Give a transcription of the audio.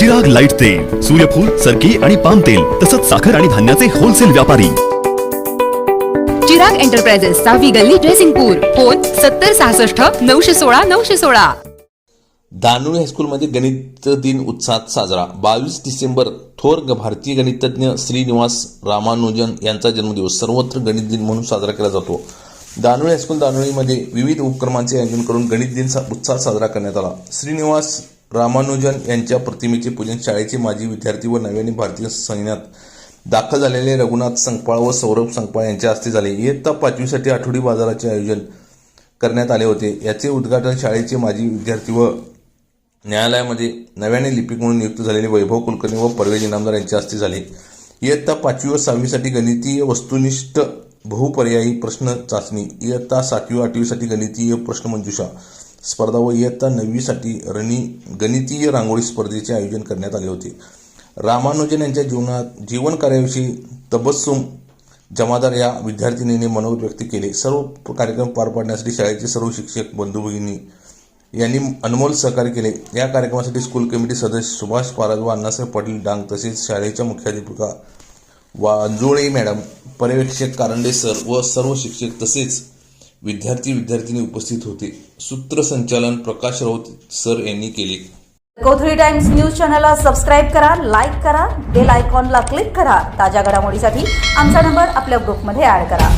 जग लाइट तेल सूर्यफूल सरकी आणि पाम तेल तसंच साखर आणि धान्याचे होलसेल व्यापारी. चिराग एंटरप्राइजेस सहावी गल्ली ड्रेसिंगपूर फोन सत्तर सहासष्ट नऊशे सोळा नऊशे सोळा. दानोळी हायस्कूलमध्ये गणित दिन उत्साहात साजरा. बावीस डिसेंबर थोर ग- भारतीय गणितज्ञ श्रीनिवास रामानुजन यांचा जन्मदिवस. सर्वत्र गणित दिन म्हणून साजरा केला जातो. दानोळी हायस्कूल दानोळीमध्ये विविध उपक्रमांचे आयोजन करून गणित दिन सा- उत्साहात साजरा करण्यात आला. श्रीनिवास रामानुजन यांच्या प्रतिमेचे पूजन शाळेचे माजी विद्यार्थी व नव्याने भारतीय सैन्यात दाखल झालेले रघुनाथ संकपाळ व सौरभ संकपाळ यांच्या हस्ते झाले. इयत्ता पाचवीसाठी आठवडी बाजाराचे आयोजन करण्यात आले होते. याचे उद्घाटन शाळेचे माजी विद्यार्थी व न्यायालयामध्ये नव्याने लिपिक म्हणून नियुक्त झालेले वैभव कुलकर्णी व परवेज इनामदार यांच्या हस्ते झाले. इयत्ता पाचवी व सहावीसाठी गणितीय वस्तुनिष्ठ बहुपर्यायी प्रश्न चाचणी इयत्ता सातवी आठवीसाठी गणितीय प्रश्नमंजुषा स्पर्धा व इयत्ता नववीसाठी रणी गणितीय रांगोळी स्पर्धेचे आयोजन करण्यात आले होते. रामानुजन यांच्या जीवनात जीवन कार्याविषयी तबस्सुम जमादार या विद्यार्थिनीने मनोगत व्यक्त केले. सर्व कार्यक्रम पार पाडण्यासाठी शाळेचे सर्व शिक्षक बंधू भगिनी यांनी अनमोल सहकार्य केले. या कार्यक्रमासाठी स्कूल कमिटी सदस्य सुभाष पारद व अण्णासाहेब पाटील डांग तसेच शाळेच्या मुख्याध्यापिका वांजुळे मॅडम पर्यवेक्षक कारंडे सर व सर्व शिक्षक तसेच विद्यार्थी विद्यार्थिनी उपस्थित होते. सूत्रसंचालन प्रकाश राऊत सर यांनी केले. गोथरी टाइम्स न्यूज चॅनलला सबस्क्राईब करा लाईक करा बेल आयकॉनला क्लिक करा. ताज्या घडामोडीसाठी आमचा नंबर आपल्या ग्रुपमध्ये ऍड करा.